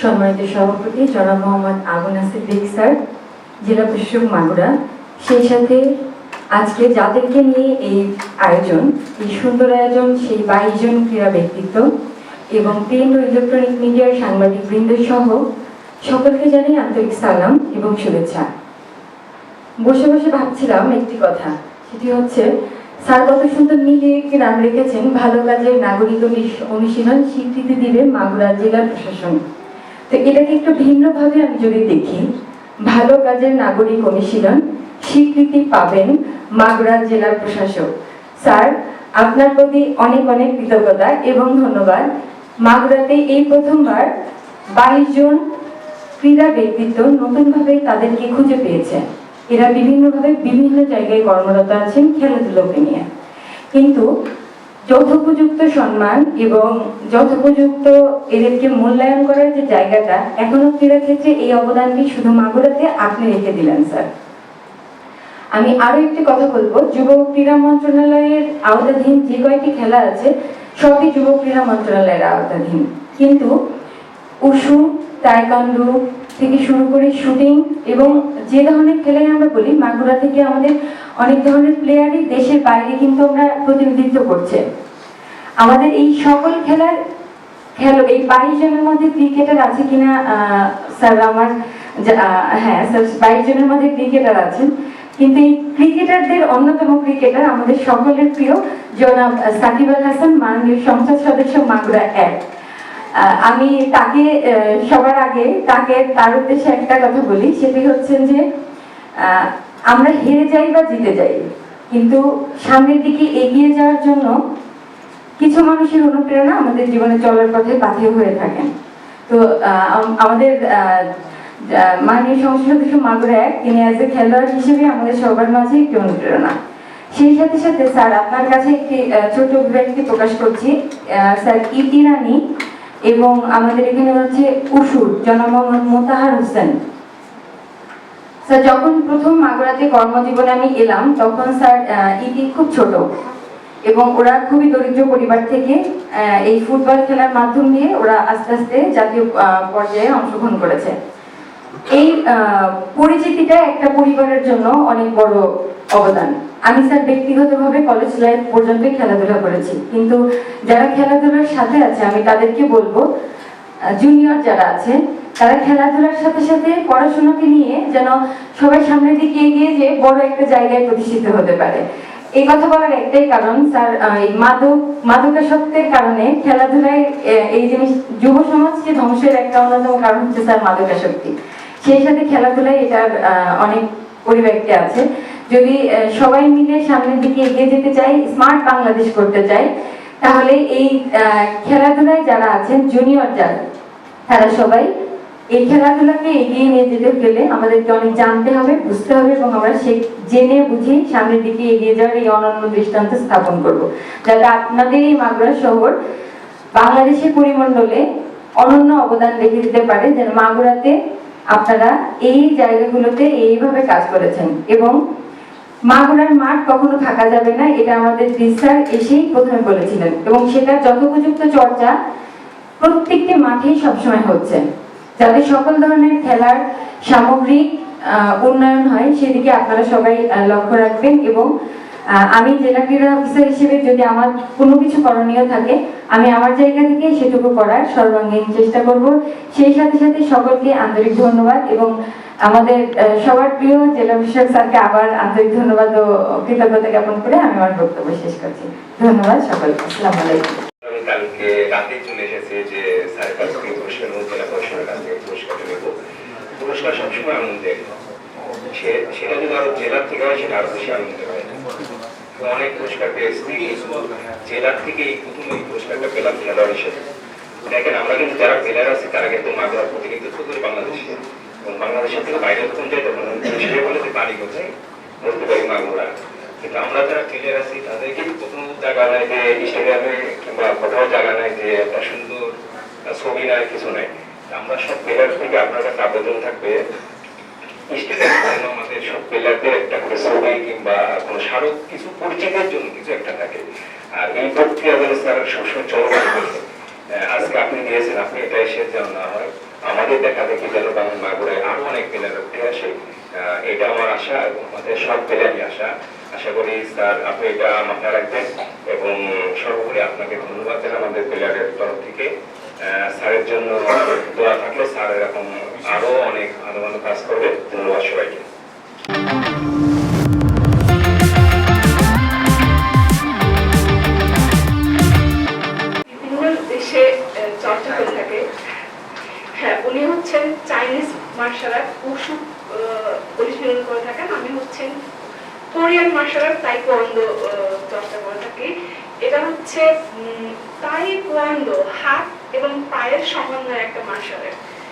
সম্মানিত সভাপতি জনাব মোহাম্মদ আবু নাসির বেগ স্যার, জেলা প্রশাসক মাগুরা। সেই সাথে আজকে যাদেরকে নিয়ে এই আয়োজন, এই সুন্দর আয়োজন, সেই বাইশ জন ক্রীড়া ব্যক্তিত্ব এবং প্রিন্ট ও ইলেকট্রনিক মিডিয়ার সাংবাদিক বৃন্দ সহ সকলকে জানাই আন্তরিক সালাম এবং শুভেচ্ছা। বসে বসে ভাবছিলাম একটি কথা, সেটি হচ্ছে, স্যার কত সুন্দর নিজে একটি নাম রেখেছেন, ভালো কাজের নাগরিক অনুশীলন স্বীকৃতি দিবে মাগুরা জেলা প্রশাসন। তো এটাকে একটু ভিন্নভাবে আমি যদি দেখি, ভালো কাজের নাগরিক অনুশীলন, স্বীকৃতি পাবেন মাগুরা জেলা প্রশাসক। স্যার, আপনার প্রতি অনেক অনেক কৃতজ্ঞতা এবং ধন্যবাদ। মাগুরাতে এই প্রথমবার বাইশ জন ক্রীড়া ব্যক্তিত্ব নতুনভাবে তাদেরকে খুঁজে পেয়েছেন। এরা বিভিন্নভাবে বিভিন্ন জায়গায় কর্মরত আছেন, খেলাধুলোকে নিয়ে। কিন্তু যথোপযুক্ত সম্মান এবং যথোপযুক্ত এদেরকে মূল্যায়ন করার যে জায়গাটা, এখনও ক্রীড়া ক্ষেত্রে এই অবদানটি শুধু মাগুরাতে আপনি রেখে দিলেন, স্যার। আমি আরও একটি কথা বলব। যুব ক্রীড়া মন্ত্রণালয়ের আওতাধীন যে কয়টি খেলা আছে, সবই যুব ক্রীড়া মন্ত্রণালয়ের আওতাধীন। কিন্তু উশু, তাইকান্ডু থেকে শুরু করে শুটিং এবং যে ধরনের খেলাই আমরা বলি, মাগুরা থেকে আমাদের অনেক ধরনের প্লেয়ারই দেশের বাইরে কিন্তু আমরা প্রতিনিধিত্ব করছে। আমাদের এই সকল খেলার খেলো, এই বাইশ জনের মধ্যে ক্রিকেটার আছে কিনা স্যার আমার হ্যাঁ স্যার বাইশ জনের মধ্যে ক্রিকেটার আছেন। কিন্তু এই ক্রিকেটারদের অন্যতম ক্রিকেটার আমাদের সকলের প্রিয় জনাব সাকিব আল হাসান, মাননীয় সংসদ সদস্য মাগুরা এক। আমি তাকে সবার আগে তাকে, তার উদ্দেশ্যে একটা কথা বলি, সেটি হচ্ছে যে আমরা হেরে যাই বা জিতে যাই, কিন্তু সামনের দিকে এগিয়ে যাওয়ার জন্য কিছু মানুষের অনুপ্রেরণা আমাদের জীবনে চলার পথে বাধ্য হয়ে থাকেন তো আমাদের মাননীয় সংসদ মাগুরা এক, তিনি অ্যাজ এ খেলোয়াড় হিসেবে আমাদের সবার মাঝে একটি অনুপ্রেরণা। সেই সাথে সাথে স্যার, আপনার কাছে একটি ছোট অভিব্যক্তি প্রকাশ করছি। স্যার ইতি রানী এবং আমাদের এখানে হচ্ছে উসুর, জনাব মোতাহার হোসেন। স্যার যখন প্রথম মাগুরাতে কর্মজীবনে আমি এলাম, তখন স্যার ইতি খুব ছোট এবং ওরা খুবই দরিদ্র পরিবার থেকে এই ফুটবল খেলার মাধ্যম দিয়ে ওরা আস্তে আস্তে জাতীয় পর্যায়ে অংশগ্রহণ করেছে। এই পরিচিতিটা একটা পরিবারের জন্য অনেক বড় অবদান। আমি স্যার ব্যক্তিগতভাবে কলেজ লাইফ পর্যন্ত খেলাধুলা করেছি। কিন্তু যারা খেলাধুলার সাথে আছে, আমি তাদেরকে বলব জুনিয়র যারা আছে, তারা খেলাধুলার সাথে সাথে পড়াশোনাকে নিয়ে যেন সবাই সামনের দিকে এগিয়ে যে বড় একটা জায়গায় প্রতিষ্ঠিত হতে পারে। এই কথা বলার একটাই কারণ, স্যার এই মাদক, মাদকাসক্তের কারণে খেলাধুলায় এই জিনিস যুব সমাজকে ধ্বংসের একটা অন্যতম কারণ হচ্ছে স্যার মাদকাসক্তি। সেই সাথে খেলাধুলায় এটার অনেক পরিব্যক্তি আছে। যদি সবাই মিলে সামনের দিকে এগিয়ে যেতে চাই, স্মার্ট বাংলাদেশ করতে চাই তাহলে এই খেলাধুলায় যারা আছেন জুনিয়র যারা, তারা সবাই এই খেলাধুলাকে এগিয়ে নিয়ে যেতে গেলে আমাদেরকে অনেক জানতে হবে, বুঝতে হবে এবং আমরা সে জেনে বুঝে সামনের দিকে এগিয়ে যাওয়ার এই অনন্য দৃষ্টান্ত স্থাপন করব। যাতে আপনাদের এই মাগুরা শহর বাংলাদেশের পরিমণ্ডলে অনন্য অবদান রেখে দিতে পারে, যেন মাগুরাতে আপনারা এই জায়গাগুলোতে এইভাবে কাজ করেছেন এবং মাগুরার মাঠ কখনো থাকা যাবে না, এটা আমাদের স্যার এসেই প্রথমে বলেছিলেন। এবং সেটা যথোপযুক্ত চর্চা প্রত্যেকটি মাঠেই সবসময় হচ্ছে। যাতে সকল ধরনের খেলার সামগ্রিক উন্নয়ন হয়, সেদিকে আপনারা সবাই লক্ষ্য রাখবেন এবং আমি জেলা ক্রীড়া অফিসার হিসেবে যদি আমার কোনো কিছু করণীয় থাকে, আমি আমার জায়গা থেকে সেটুকু করার সর্বাঙ্গীন চেষ্টা করব। সেই সাথে সাথে সকলকে আন্তরিক ধন্যবাদ এবং আমাদের সবার প্রিয় জেলা বিষয়ক স্যারকে আবার আন্তরিক ধন্যবাদ ও কৃতজ্ঞতা জ্ঞাপন করে আমি আমার বক্তব্য শেষ করছি। ধন্যবাদ সকলকে। আসসালামু আলাইকুম। কালকে রাতে চলে এসেছি যে স্যারের কাছ থেকে পুরস্কার জেলা প্রশাসনের কাছ থেকে পুরস্কার নেব। পুরস্কার সবসময় আনন্দের। সেটা যদি আরও জেলার থেকে হয়, সেটা আরও বেশি আনন্দের হয়। অনেক পুরস্কার পেয়েছি। জেলার থেকে এই প্রথম এই পুরস্কারটা পেলাম খেলোয়াড় হিসেবে। দেখেন, আমরা কিন্তু যারা প্লেয়ার আছি, তারা কিন্তু মাগুরার প্রতিনিধিত্ব করি বাংলাদেশে। বাংলাদেশের থেকে বাইরে যখন যাই তখন সে বলে যে বাড়ি কোথায়? বলতে পারি মাগুরা। কিন্তু আমরা যারা প্লেয়ার আছি, তাদেরকে প্রথম জায়গা নাই যে স্টেডিয়ামে কিংবা কোথাও জায়গা নাই যে একটা সুন্দর ছবি নাই, কিছু নাই। আমরা সব প্লেয়ার থেকে আপনার কাছে আবেদন থাকবে। আমাদের সব প্লেয়ারদের একটা করে ছবি কিংবা কোনো স্মারক, কিছু পরিচিতির জন্য কিছু একটা থাকে। আর এই প্রক্রিয়া যেন স্যার সবসময় চলমান আজকে আপনি দিয়েছেন, আপনি এটা এসে যেন না হয় আমাদের দেখা দেখি যেন তেমন মাগুরায় আরও অনেক প্লেয়ার উঠে আসে এটা আমার আশা এবং আমাদের সব প্লেয়ারই আশা। আশা করি, স্যার, আপনি এটা মাথায় রাখবেন এবং সর্বোপরি আপনাকে ধন্যবাদ দেন আমাদের প্লেয়ারের তরফ থেকে। স্যারের জন্য দোয়া থাকলে স্যার এরকম আরও অনেক ভালো ভালো কাজ করবে। ধন্যবাদ সবাইকে।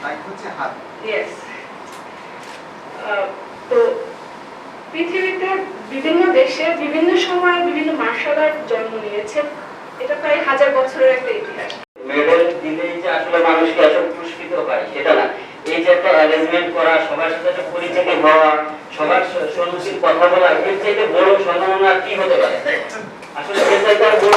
তাই হচ্ছে হাত। ইয়েস তো পৃথিবীতে বিভিন্ন দেশে বিভিন্ন সময় বিভিন্ন মার্শাল আর্ট জন্ম নিয়েছে। এটা প্রায় হাজার বছরের একটা ইতিহাস। মেডেল দিলেই যে আসলে মানুষকে আসলে পুরস্কৃত হয় সেটা না। এই যে একটা অ্যারেঞ্জমেন্ট করা সবার সাথে একটা পরিচিতি হওয়া সবার স- কথা বলা এর চাইতে বড় সম্ভাবনা কি হতে পারে? আসলে এর চাইতে আর বড়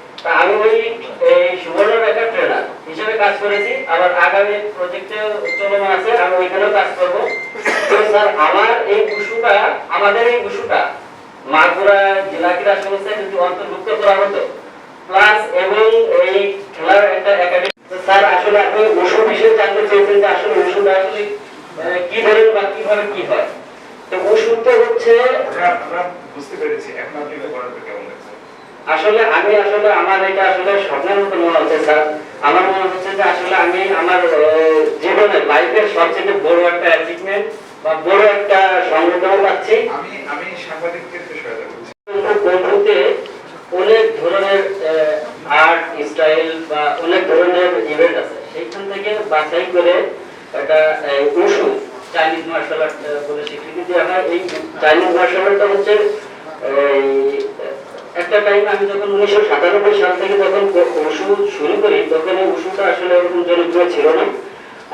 আমি ওই কাজ করেছি, আবার আগামী কাজ করব। উসুটা উসুটা অন্তর্ভুক্ত করা হতো এবং এই খেলার একটা আসলে আপনি আসলে ওষুধ আসলে কি বা কীভাবে কি হয়? তো ওষুধ তো হচ্ছে বুঝতে পেরেছি, এখন আপনি কেমন লাগছে আসলে আমি আসলে আমার এটা আসলে স্বপ্নের মতো মনে হচ্ছে স্যার। আমার মনে হচ্ছে যে আসলে আমি আমার আহ, জীবনের লাইফের সবচেয়ে বড় একটা অ্যাচিভমেন্ট বা বড় একটা সংগ্রহ পাচ্ছি। আমি আমি সাংবাদিকদেরকে সহায়তা করছি। বন্ধুতে অনেক ধরনের আর্ট স্টাইল বা অনেক ধরনের ইভেন্ট আছে। সেইখান থেকে বাছাই করে একটা উসু চাইনিজ মার্শাল আর্ট বলে স্বীকৃতি দেওয়া হয়। এই চাইনিজ মার্শাল আর্টটা হচ্ছে এই, একটা টাইম আমি যখন উনিশশো সাতানব্বই সাল থেকে যখন উসু শুরু করি, তখন এই উসুটা আসলে ওরকম জনপ্রিয় ছিল না।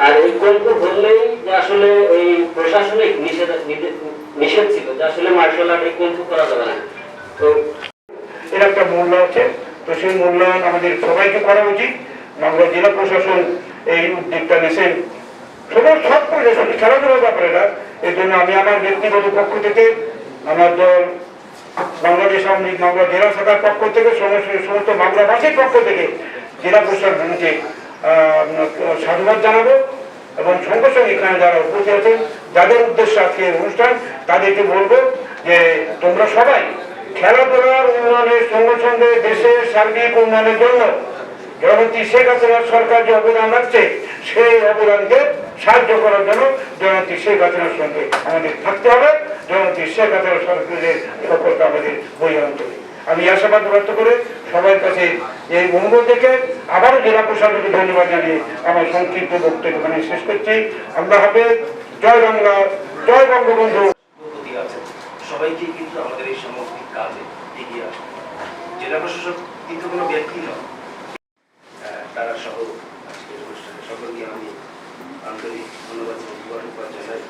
আর এই গল্প বললেই যে আসলে এই প্রশাসনিক নিষেধ ছিল যে আসলে মার্শাল আর্ট এই কল্প করা যাবে না। তো এর একটা মূল্য আছে। তো সেই মূল্যায়ন আমাদের সবাইকে করা উচিত। মাগুরা জেলা প্রশাসন এই উদ্যোগটা নিয়েছেন। সবার সব প্রশাসন, খেলাধুলার ব্যাপারে না এই জন্য আমি আমার ব্যক্তিগত পক্ষ থেকে আমার দল বাংলাদেশ আওয়ামী লীগ মাগুরা জেলা শাখার পক্ষ থেকে সমস্ত সমস্ত মাগুরাবাসীর পক্ষ থেকে জেলা প্রশাসনকে সাধুবাদ জানাব এবং সঙ্গে সঙ্গে এখানে যারা উপস্থিত আছেন, যাদের উদ্দেশ্যে আজকে অনুষ্ঠান, তাদেরকে বলব যে তোমরা সবাই খেলাধুলার উন্নয়নের সঙ্গে সঙ্গে দেশের সার্বিক উন্নয়নের জন্য জননেত্রী শেখ হাসিনার সরকার যে অবদান রাখছে, সেই অবদানকে সাহায্য করার জন্য জননেত্রী শেখ হাসিনার সঙ্গে আমাদের থাকতে হবে। জননেত্রী শেখ সরকারের সফলতা আমাদের বই আনতে আমি আশাবাদ ব্যক্ত করে সবার কাছে এই অনুরোধ দেখে আবারও জেলা প্রশাসনকে ধন্যবাদ জানিয়ে আমার সংক্ষিপ্ত বক্তব্য এখানে শেষ করছি। আমরা হাফেজ। জয় বাংলা। জয় বঙ্গবন্ধু। সবাইকে কিন্তু আমাদের এই সামগ্রিক কাজে এগিয়ে আসতে হবে। জেলা প্রশাসক কিন্তু কোনো ব্যক্তি নয় তারা সহ আজকের অনুষ্ঠানে সকলকে আমি আন্তরিক ধন্যবাদ জানাই।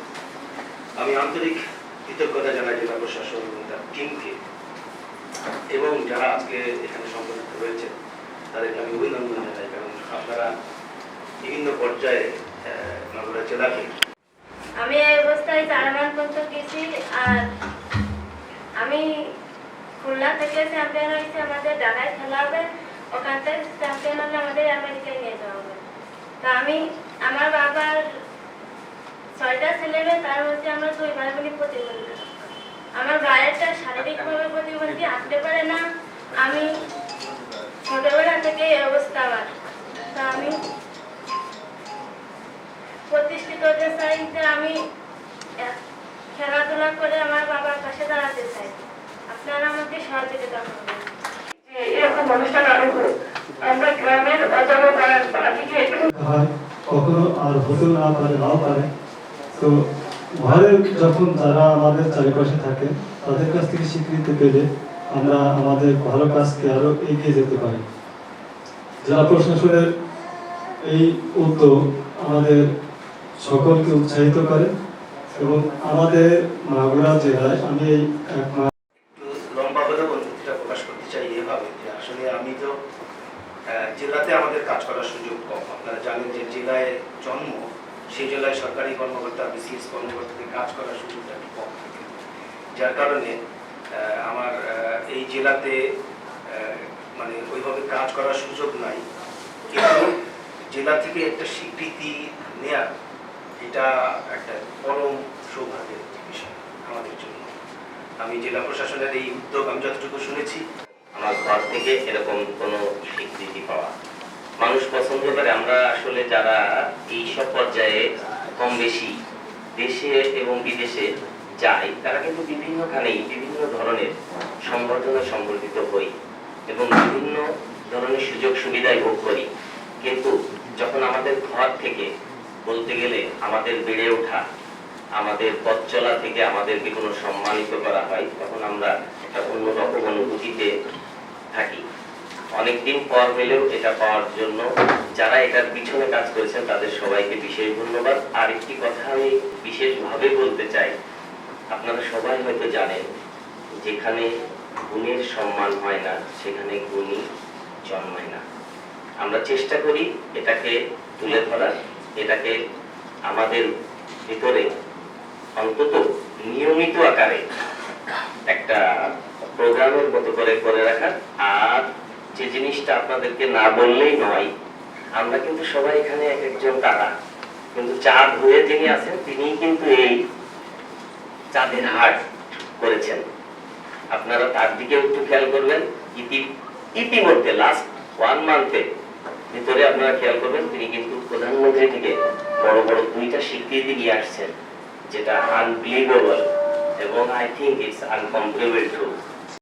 আমি আন্তরিক কৃতজ্ঞতা জানাই জেলা প্রশাসন এবং তার টিমকে। এবং যারা আজকে এখানে সংগঠিত রয়েছে তাদেরকে আমি অভিনন্দন জানাই, কারণ আপনারা বিভিন্ন পর্যায়ে আমরা জেলাকে আমি এই অবস্থায় চারমান পর্যন্ত গেছি আর আমি খুলনা থেকে চ্যাম্পিয়ন হয়েছি আমাদের ঢাকায় খেলা হবে, ওখান থেকে চ্যাম্পিয়ন হলে আমাদের আমেরিকায় নিয়ে যাওয়া হবে। তা আমি, আমার বাবার ছয়টা ছেলে মেয়ে তার মধ্যে আমরা দুই ভাই বোনই প্রতিবন্ধী। আমার ভাইয়েরটা শারীরিকভাবে প্রতিবন্ধী হাঁটতে পারে না। আমি ছোটবেলা থেকে এই অবস্থা আমার। তা আমি প্রতিষ্ঠিত হতে চাই যে আমি খেলাধুলা করে আমার বাবার পাশে দাঁড়াতে চাই। আপনারা আমাকে সহযোগিতা করবেন। এরকম অনুষ্ঠান আরও আমরা গ্রামের অজানা পাড়ার বাড়িকে কখনো আর হতেও না পারে নাও পারে। তো ঘরে যখন যারা আমাদের চারিপাশে থাকে, তাদের কাছ থেকে স্বীকৃতি পেলে আমরা আমাদের ভালো কাজকে আরও এগিয়ে যেতে পারি। জেলা প্রশাসনের এই উদ্যোগ আমাদের সকলকে উৎসাহিত করে এবং আমাদের মাগুরা জেলায় আমি এই এক লম্বা প্রকাশ করতে চাই এভাবে আসলে আমি তো জেলাতে আমাদের কাজ করার সুযোগ কম। আপনারা জানেন যে জেলায় জন্ম সেই জেলায় সরকারি কর্মকর্তা, বিসিএস কর্মকর্তাদের কাজ করার সুযোগটা একটু কম থাকে। যার কারণে আমার এই জেলাতে মানে ওইভাবে কাজ করার সুযোগ নাই। কিন্তু জেলা থেকে একটা স্বীকৃতি নেয়া, এটা একটা পরম সৌভাগ্যের বিষয় আমাদের জন্য। আমি জেলা প্রশাসনের এই উদ্যোগ, আমি যতটুকু শুনেছি। আমার ঘর থেকে এরকম কোনো স্বীকৃতি পাওয়া মানুষ পছন্দ করে। আমরা আসলে যারা এই সব পর্যায়ে কম বেশি দেশে এবং বিদেশে যাই, তারা কিন্তু বিভিন্নখানেই বিভিন্ন ধরনের সংগঠনে সংগঠিত হই এবং বিভিন্ন ধরনের সুযোগ সুবিধায় ভোগ করি। কিন্তু যখন আমাদের ঘর থেকে বলতে গেলে আমাদের বেড়ে ওঠা, আমাদের পথ চলা থেকে আমাদেরকে কোনো সম্মানিত করা হয়, তখন আমরা একটা অন্যরকম অনুভূতিতে থাকি। অনেকদিন পর হলেও এটা পাওয়ার জন্য যারা এটার পিছনে কাজ করেছেন, তাদের সবাইকে বিশেষ ধন্যবাদ। আর একটি কথা আমি বিশেষভাবে বলতে চাই, আপনারা সবাই হয়তো জানেন, যেখানে গুণের সম্মান হয় না, সেখানে গুণী জন্মায় না। আমরা চেষ্টা করি এটাকে তুলে ধরার, এটাকে আমাদের ভিতরে অন্তত নিয়মিত আকারে একটা প্রোগ্রামের মতো করে করে রাখার, আর যে জিনিসটা আপনাদেরকে না বললেই নয়, আমরা কিন্তু সবাই এখানে এক একজন তারা কিন্তু চাঁদ হয়ে যিনি আছেন, তিনিই কিন্তু এই চাঁদের হাট করেছেন। আপনারা তার দিকে একটু খেয়াল করবেন। ইতি ইতিমধ্যে লাস্ট ওয়ান মান্থে ভিতরে আপনারা খেয়াল করবেন, তিনি কিন্তু প্রধানমন্ত্রী থেকে বড় বড় দুইটা স্বীকৃতি নিয়ে আসছেন, যেটা আনবিলিভেবল এবং আই থিঙ্ক ইটস আনকমপ্লিমেন্ট